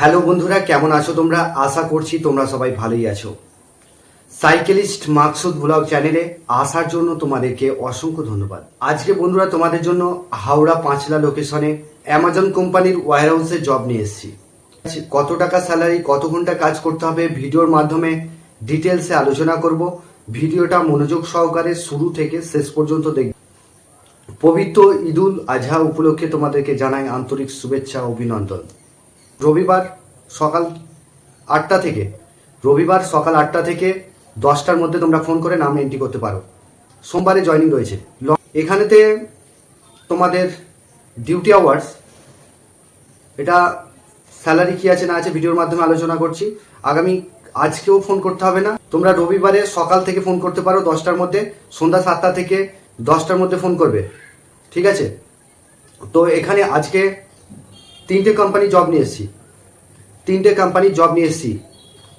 Hello বন্ধুরা, কেমন আছো তোমরা? আশা করছি তোমরা সবাই ভালোই আছো। সাইকেলিস্ট মাকসুদ ব্লগ চ্যানেলে আসার জন্য তোমাদেরকে অসংখ্য ধন্যবাদ। আজকে বন্ধুরা তোমাদের জন্য হাওড়া পাঁচলা লোকেশনে অ্যামাজন কোম্পানির ওয়ার হাউসে জব নিয়ে এসেছি। কত টাকা স্যালারি, কত ঘণ্টা কাজ করতে হবে ভিডিওর মাধ্যমে ডিটেলসে আলোচনা করব। ভিডিওটা মনোযোগ সহকারে শুরু থেকে শেষ পর্যন্ত দেখবে। পবিত্র ঈদুল আজহা উপলক্ষে তোমাদেরকে জানাই আন্তরিক শুভেচ্ছা অভিনন্দন। রবিবার সকাল আটটা থেকে, রবিবার সকাল আটটা থেকে দশটার মধ্যে তোমরা ফোন করে নাম এন্ট্রি করতে পারো। সোমবারে জয়নিং রয়েছে। এখানেতে তোমাদের ডিউটি আওয়ার্স এটা স্যালারি কি আছে না আছে ভিডিওর মাধ্যমে আলোচনা করছি। আগামী আজকেও ফোন করতে হবে না। তোমরা রবিবারে সকাল থেকে ফোন করতে পারো দশটার মধ্যে, সন্ধ্যা সাতটা থেকে দশটার মধ্যে ফোন করবে। ঠিক আছে? তো এখানে আজকে তিনটে কোম্পানি জব নিয়ে এসেছি। তিনটে কোম্পানি জব নিয়ে এসেছি।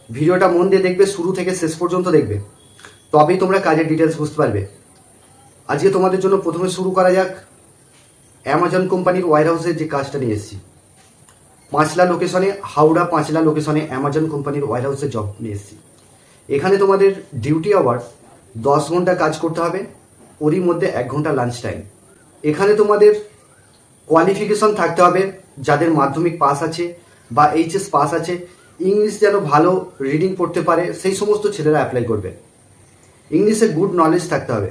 ভিডিওটা মন দিয়ে দেখবে, শুরু থেকে শেষ পর্যন্ত দেখবে। তবেই তোমরা কাজের ডিটেলস বুঝতে পারবে। আজকে তোমাদের জন্য প্রথমে শুরু করা যাক। অ্যামাজন কোম্পানির ওয়ার হাউসের যে কাজটা নিয়ে এসেছি। পাঁচলা লোকেশনে হাওড়া পাঁচলা লোকেশনে অ্যামাজন কোম্পানির ওয়ার হাউসে জব নিয়ে এসেছি। এখানে তোমাদের ডিউটি আওয়ার দশ ঘণ্টা কাজ করতে হবে। ওরই মধ্যে এক ঘণ্টা লাঞ্চ টাইম এখানে তোমাদের কোয়ালিফিকেশন থাকতে হবে যাদের মাধ্যমিক পাস আছে বা এইচএস পাস আছে ইংলিশ যেন ভালো রিডিং পড়তে পারে, সেই সমস্ত ছেলেরা অ্যাপ্লাই করবে। ইংলিশে গুড নলেজ থাকতে হবে,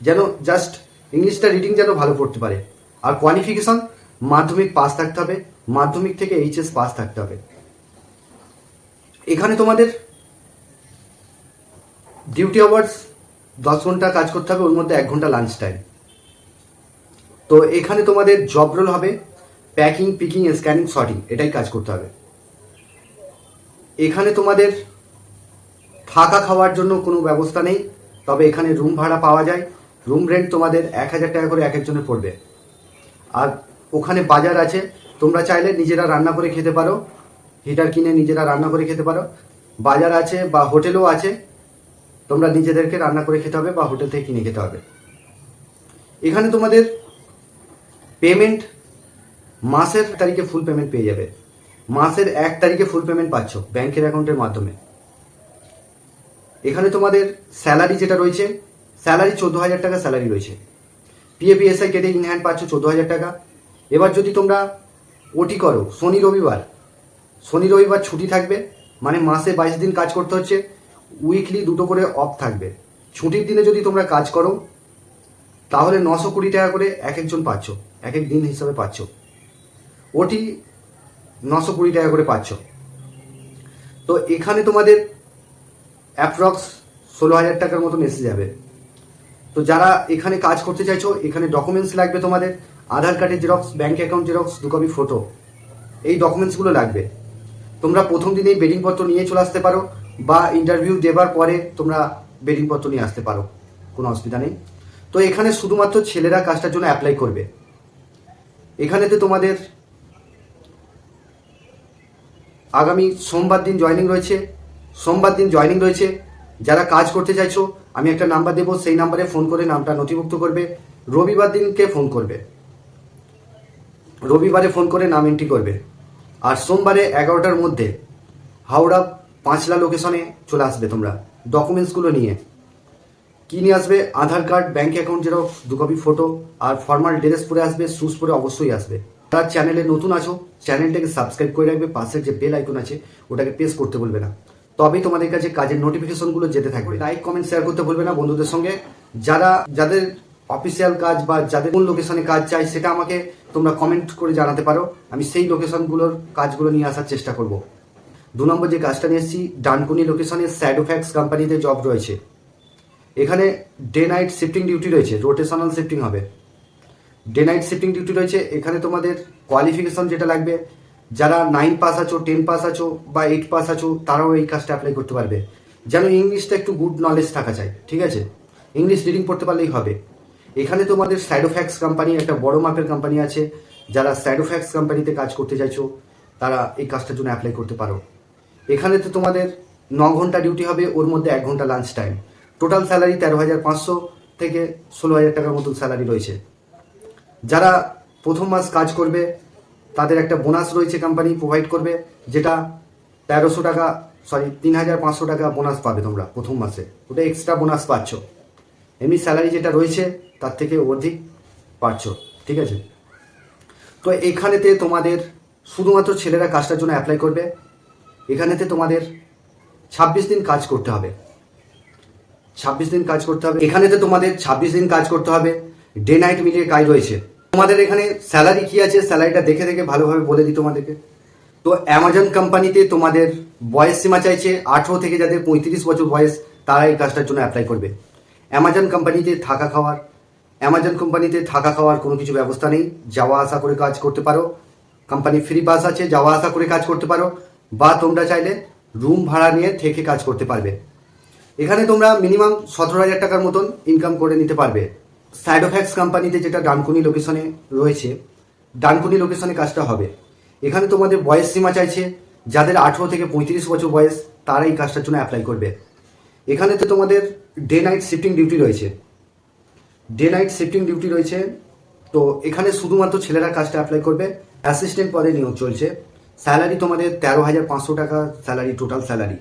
যেন জাস্ট ইংলিশটা রিডিং যেন ভালো পড়তে পারে। আর কোয়ালিফিকেশন মাধ্যমিক পাস থাকতে হবে, মাধ্যমিক থেকে এইচএস পাস থাকতে হবে। এখানে তোমাদের ডিউটি আওয়ার্স দশ ঘণ্টা কাজ করতে হবে, ওর মধ্যে এক ঘণ্টা লাঞ্চ টাইম তো এখানে তোমাদের জব রোল হবে প্যাকিং পিকিং স্ক্যানিং শর্টিং এটাই কাজ করতে হবে। এখানে তোমাদের থাকা খাওয়ার জন্য কোনো ব্যবস্থা নেই, তবে এখানে রুম ভাড়া পাওয়া যায়। রুম রেন্ট তোমাদের এক হাজার টাকা করে এক একজনের পড়বে। আর ওখানে বাজার আছে, তোমরা চাইলে নিজেরা রান্না করে খেতে পারো হিটার কিনে নিজেরা রান্না করে খেতে পারো। বাজার আছে বা হোটেলও আছে, তোমরা নিজেদেরকে রান্না করে খেতে হবে বা হোটেল থেকে কিনে খেতে হবে। এখানে তোমাদের পেমেন্ট মাসের তারিখে ফুল পেমেন্ট পেয়ে যাবে। মাসের এক তারিখে ফুল পেমেন্ট পাচ্ছ ব্যাংকের অ্যাকাউন্টের মাধ্যমে। এখানে তোমাদের স্যালারি যেটা রয়েছে স্যালারি চোদ্দ হাজার টাকা স্যালারি রয়েছে। পিএপিএসআই কেটে ইন হ্যান্ড পাচ্ছ চোদ্দ হাজার টাকা। এবার যদি তোমরা ওটি করো, শনি রবিবার শনি রবিবার ছুটি থাকবে মানে মাসে বাইশ দিন কাজ করতে হচ্ছে উইকলি দুটো করে অফ থাকবে। ছুটির দিনে যদি তোমরা কাজ করো, তাহলে নশো কুড়ি টাকা করে এক একজন পাচ্ছ, এক এক দিন হিসাবে পাচ্ছ। ওটি নশো কুড়ি টাকা করে পাচ্ছ। তো এখানে তোমাদের অ্যাপ্রক্স ষোলো হাজার টাকার মতন এসে যাবে। তো যারা এখানে কাজ করতে চাইছো, এখানে ডকুমেন্টস লাগবে তোমাদের, আধার কার্ডের জেরক্স ব্যাঙ্ক অ্যাকাউন্ট জেরক্স দু কপি ফটো এই ডকুমেন্টসগুলো লাগবে। তোমরা প্রথম দিনেই বেডিং পত্র নিয়ে চলে আসতে পারো, বা ইন্টারভিউ দেবার পরে তোমরা বেডিং পত্র নিয়ে আসতে পারো, কোনো অসুবিধা নেই। তো এখানে শুধুমাত্র ছেলেরা কাজটার জন্য অ্যাপ্লাই করবে। এখানেতে তোমাদের আগামী সোমবার দিন জয়নিং রয়েছে। সোমবার দিন জয়নিং রয়েছে। যারা কাজ করতে চাইছো, আমি একটা নাম্বার দেবো, সেই নাম্বারে ফোন করে নামটা নথিভুক্ত করবে। রবিবার দিনকে ফোন করবে? রবিবারে ফোন করে নাম এন্ট্রি করবে। আর সোমবারে এগারোটার মধ্যে হাওড়া পাঁচলা লোকেশনে চলে আসবে তোমরা ডকুমেন্টসগুলো নিয়ে। কী নিয়ে আসবে? Aadhaar card bank account xerox দু কপি ফটো আর ফর্মাল ড্রেস পরে আসবে শুজ পরে অবশ্যই আসবে। তার চ্যানেলে নতুন আছো চ্যানেলটাকে সাবস্ক্রাইব করে রাখবে, পাশের যে বেল আইকন আছে, ওটাকে প্রেস করতে বলবে না। তবেই তোমাদের কাছে কাজের নোটিফিকেশনগুলো যেতে থাকবে। লাইক কমেন্ট শেয়ার করতে বলবে না বন্ধুদের সঙ্গে। যারা, যাদের অফিসিয়াল কাজ বা যাদের কোন লোকেশনে কাজ চাই, সেটা আমাকে তোমরা কমেন্ট করে জানাতে পারো। আমি সেই লোকেশনগুলোর কাজগুলো নিয়ে আসার চেষ্টা করব। দু নম্বর যে কাজটা নিয়ে এসেছি, ডানকুনি লোকেশনে স্যাডোফ্যাক্স কোম্পানিতে জব রয়েছে। এখানে ডে নাইট শিফটিং ডিউটি রয়েছে রোটেশনাল শিফটিং হবে। ডে নাইট শিফটিং ডিউটি রয়েছে। এখানে তোমাদের কোয়ালিফিকেশন যেটা লাগবে, যারা নাইন পাস আছো টেন পাস আছো বা এইট পাস আছো, তারাও এই কাজটা অ্যাপ্লাই করতে পারবে। যেন ইংলিশটা একটু গুড নলেজ থাকা চাই ঠিক আছে? ইংলিশ রিডিং পড়তে পারলেই হবে। এখানে তোমাদের স্যাডোফ্যাক্স কোম্পানি একটা বড় মাপের কোম্পানি আছে। যারা স্যাডোফ্যাক্স কোম্পানিতে কাজ করতে চাইছো, তারা এই কাজটার জন্য অ্যাপ্লাই করতে পারো। এখানে তো তোমাদের ন ঘণ্টা ডিউটি হবে, ওর মধ্যে এক ঘণ্টা লাঞ্চ টাইম টোটাল স্যালারি তেরো হাজার পাঁচশো থেকে ষোলো হাজার টাকার মতন স্যালারি রয়েছে। যারা প্রথম মাস কাজ করবে, তাদের একটা বোনাস রয়েছে কোম্পানি প্রোভাইড করবে, যেটা তেরোশো টাকা সরি তিন হাজার পাঁচশো টাকা বোনাস পাবে তোমরা প্রথম মাসে। ওটা এক্সট্রা বোনাস পাচ্ছ। এমনি স্যালারি যেটা রয়েছে, তার থেকে অধিক পাচ্ছ, ঠিক আছে? তো এখানেতে তোমাদের শুধুমাত্র ছেলেরা কাজটার জন্য অ্যাপ্লাই করবে। এখানেতে তোমাদের ছাব্বিশ দিন কাজ করতে হবে। ছাব্বিশ দিন কাজ করতে হবে। এখানেতে তোমাদের ছাব্বিশ দিন কাজ করতে হবে। ডে নাইট মিলিয়ে কাজ রয়েছে। তোমাদের এখানে স্যালারি কি আছে? স্যালারিটা দেখে দেখে ভালোভাবে বলে দিই তোমাদেরকে। তো অ্যামাজন কোম্পানিতে তোমাদের বয়স সীমা চাইছে আঠেরো থেকে যাদের পঁয়ত্রিশ বছর বয়স তারা এই কাজটার জন্য অ্যাপ্লাই করবে। অ্যামাজন কোম্পানিতে থাকা খাওয়ার অ্যামাজন কোম্পানিতে থাকা খাওয়ার কোনো কিছু ব্যবস্থা নেই। যাওয়া আসা করে কাজ করতে পারো। কোম্পানি ফ্রি বাস আছে, যাওয়া আসা করে কাজ করতে পারো। বা তোমরা চাইলে রুম ভাড়া নিয়ে থেকে কাজ করতে পারবে। এখানে তোমরা মিনিমাম সতেরো হাজার টাকার মতন ইনকাম করে নিতে পারবে। সাইডোফ্যাক্স কোম্পানিতে যেটা ডানকুনি লোকেশনে রয়েছে, ডানকুনি লোকেশনে কাজটা হবে। এখানে তোমাদের বয়স সীমা চাইছে, যাদের আঠেরো থেকে পঁয়ত্রিশ বছর বয়স তারা এই কাজটার জন্য অ্যাপ্লাই করবে। এখানে তো তোমাদের ডে নাইট শিফটিং ডিউটি রয়েছে। ডে নাইট শিফটিং ডিউটি রয়েছে, তো এখানে শুধুমাত্র ছেলেরা কাজটা অ্যাপ্লাই করবে অ্যাসিস্ট্যান্ট পদে নিয়োগ চলছে। স্যালারি তোমাদের তেরো হাজার পাঁচশো টাকা স্যালারি টোটাল স্যালারি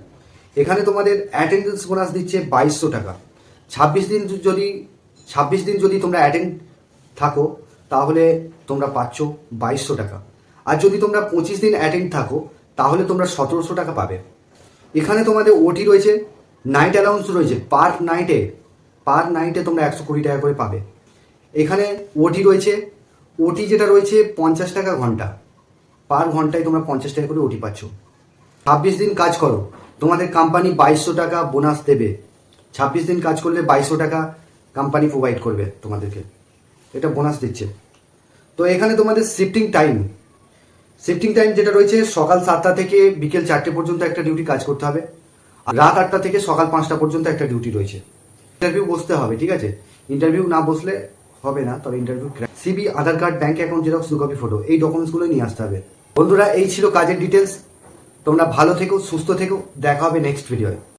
এখানে তোমাদের অ্যাটেন্ডেন্স বোনাস দিচ্ছে বাইশশো টাকা। ছাব্বিশ দিন যদি ছাব্বিশ দিন যদি তোমরা অ্যাটেন্ড থাকো, তাহলে তোমরা পাচ্ছ বাইশশো টাকা। আর যদি তোমরা পঁচিশ দিন অ্যাটেন্ড থাকো, তাহলে তোমরা সতেরোশো টাকা পাবে। এখানে তোমাদের ওটি রয়েছে নাইট অ্যালাউন্স রয়েছে পার নাইটে পার নাইটে তোমরা একশো কুড়ি টাকা করে পাবে। এখানে ওটি রয়েছে ওটি যেটা রয়েছে পঞ্চাশ টাকা ঘণ্টা। পার ঘন্টায় তোমরা পঞ্চাশ টাকা করে ওটি পাচ্ছ। ছাব্বিশ দিন কাজ করো, তোমাদের কোম্পানি বাইশশো টাকা বোনাস দেবে। ছাব্বিশ দিন কাজ করলে বাইশশো টাকা কোম্পানি প্রোভাইড করবে তোমাদেরকে। এটা বোনাস দিচ্ছে। তো এখানে তোমাদের শিফটিং টাইম শিফটিং টাইম যেটা রয়েছে, সকাল সাতটা থেকে বিকেল চারটে পর্যন্ত একটা ডিউটি কাজ করতে হবে। আর রাত আটটা থেকে সকাল পাঁচটা পর্যন্ত একটা ডিউটি রয়েছে। ইন্টারভিউ বসতে হবে, ঠিক আছে? ইন্টারভিউ না বসলে হবে না, তবে interview CV Aadhaar card bank account xerox দু কপি ফটো এই ডকুমেন্টসগুলো নিয়ে আসতে হবে। বন্ধুরা, এই ছিল কাজের ডিটেলস তোমরা ভালো থেকো, সুস্থ থেকো। দেখা হবে নেক্সট ভিডিওয়